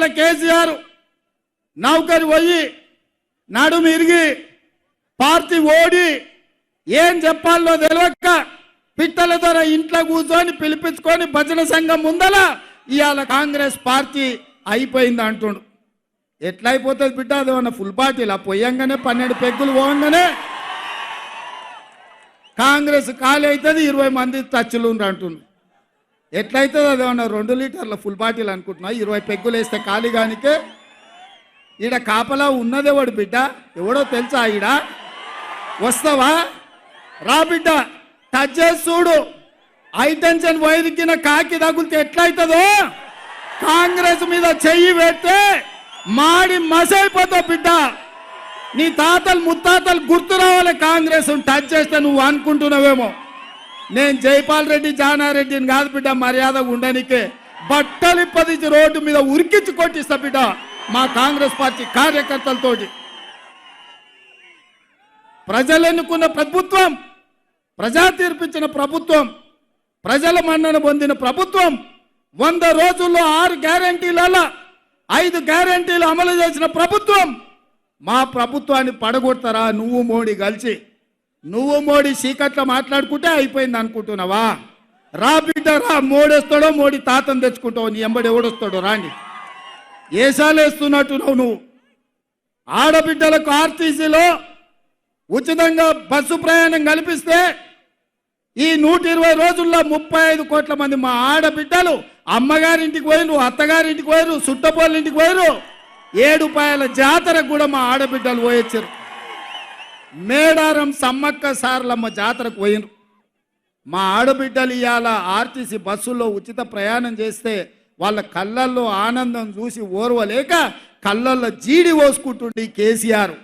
ఇవాళ కేసీఆర్ నౌకరి పోయి నడుము ఇరిగి పార్టీ ఓడి ఏం చెప్పాలో తెలియక పిట్టల ద్వారా ఇంట్లో కూర్చొని పిలిపించుకొని భజన సంఘం ముందల ఇవాళ కాంగ్రెస్ పార్టీ అయిపోయింది అంటుండు. ఎట్లా అయిపోతుంది బిడ్డ? అది ఉన్న ఫుల్ ఆ పోయంగానే పన్నెండు పెగ్గులు పోగానే కాంగ్రెస్ ఖాళీ అవుతుంది ఇరవై మంది టచ్లు అంటుండు. ఎట్లయితే అది ఏమన్నా రెండు లీటర్ల ఫుల్ బాటిల్ అనుకుంటున్నా. ఇరవై పెగ్గులు వేస్తే ఖాళీ ఈడ కాపలా ఉన్నదేవాడు బిడ్డ. ఎవడో తెలుసా ఈడ? వస్తావా? రా బిడ్డ టచ్ చేసి చూడు. హైటెన్షన్ వైరికిన కాకి తగులితే ఎట్లయితుందో? కాంగ్రెస్ మీద చెయ్యి పెడితే మాడి మసైపోతావు బిడ్డ. నీ తాతలు ముత్తాతలు గుర్తు రావాలి కాంగ్రెస్ టచ్ చేస్తే నువ్వు అనుకుంటున్నావేమో. నేను జైపాల్ రెడ్డి జానారెడ్డిని కాదు బిడ్డ మర్యాద ఉండనికే. బట్టలు ఇప్పదించి రోడ్డు మీద ఉరికించి కొట్టిస్తా బిడ్డ మా కాంగ్రెస్ పార్టీ కార్యకర్తలతోటి. ప్రజలు ఎన్నుకున్న ప్రభుత్వం ప్రజా తీర్పిచ్చిన ప్రభుత్వం ప్రజల మన్నన పొందిన ప్రభుత్వం వంద రోజుల్లో ఆరు గ్యారంటీలలో ఐదు గ్యారంటీలు అమలు చేసిన ప్రభుత్వం మా ప్రభుత్వాన్ని పడగొడతారా నువ్వు మోడీ కలిసి? నువ్వు మోడీ సీకట్ల మాట్లాడుకుంటే అయిపోయింది అనుకుంటున్నావా? రా బిడ్డ రా. మోడేస్తాడో మోడీ తాతను తెచ్చుకుంటావు నీ ఎంబడి ఎవడొస్తాడో రాండి. ఏసాలేస్తున్నట్టున్నావు నువ్వు? ఆడబిడ్డలకు ఆర్టీసీలో ఉచితంగా బస్సు ప్రయాణం కల్పిస్తే ఈ నూట ఇరవై రోజుల్లో ముప్పై ఐదు కోట్ల మంది మా ఆడబిడ్డలు అమ్మగారింటికి పోయిరు అత్తగారింటికి పోయిరు సుట్టపోళ్ళింటికి పోయిరు ఏడుపాయల జాతరకు కూడా మా ఆడబిడ్డలు పోయొచ్చారు. మేడారం సమ్మక్క సార్లమ్మ జాతరకు పోయినరు. మా ఆడబిడ్డలు ఇవాళ ఆర్టీసీ బస్సుల్లో ఉచిత ప్రయాణం చేస్తే వాళ్ళ కళ్ళల్లో ఆనందం చూసి ఓర్వలేక కళ్ళల్లో జీడి పోసుకుంటుండే కేసీఆర్.